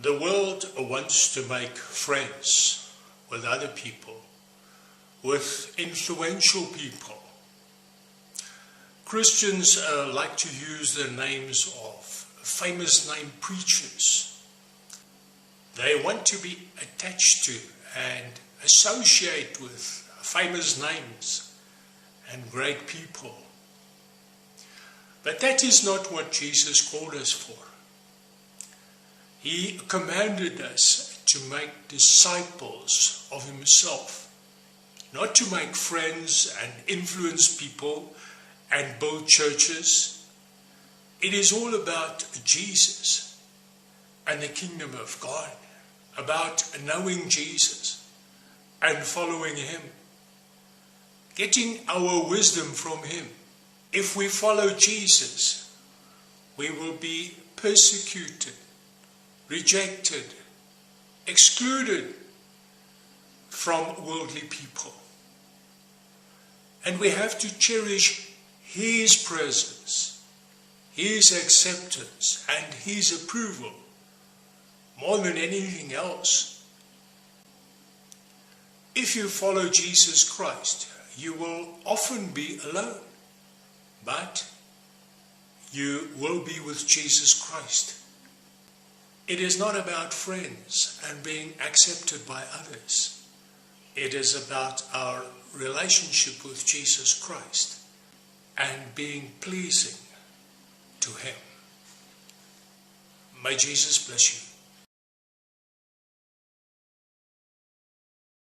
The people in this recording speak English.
The world wants to make friends with other people, with influential people. Christians uh, like to use the names of famous name preachers. They want to be attached to and associate with famous names and great people. But that is not what Jesus called us for. He commanded us to make disciples of Himself, not to make friends and influence people and build churches. It is all about Jesus and the kingdom of God, about knowing Jesus and following Him, getting our wisdom from Him. If we follow Jesus, we will be persecuted rejected, excluded from worldly people. And we have to cherish His presence, His acceptance, and His approval more than anything else. If you follow Jesus Christ, you will often be alone, but you will be with Jesus Christ. It is not about friends and being accepted by others. It is about our relationship with Jesus Christ and being pleasing to Him. May Jesus bless you.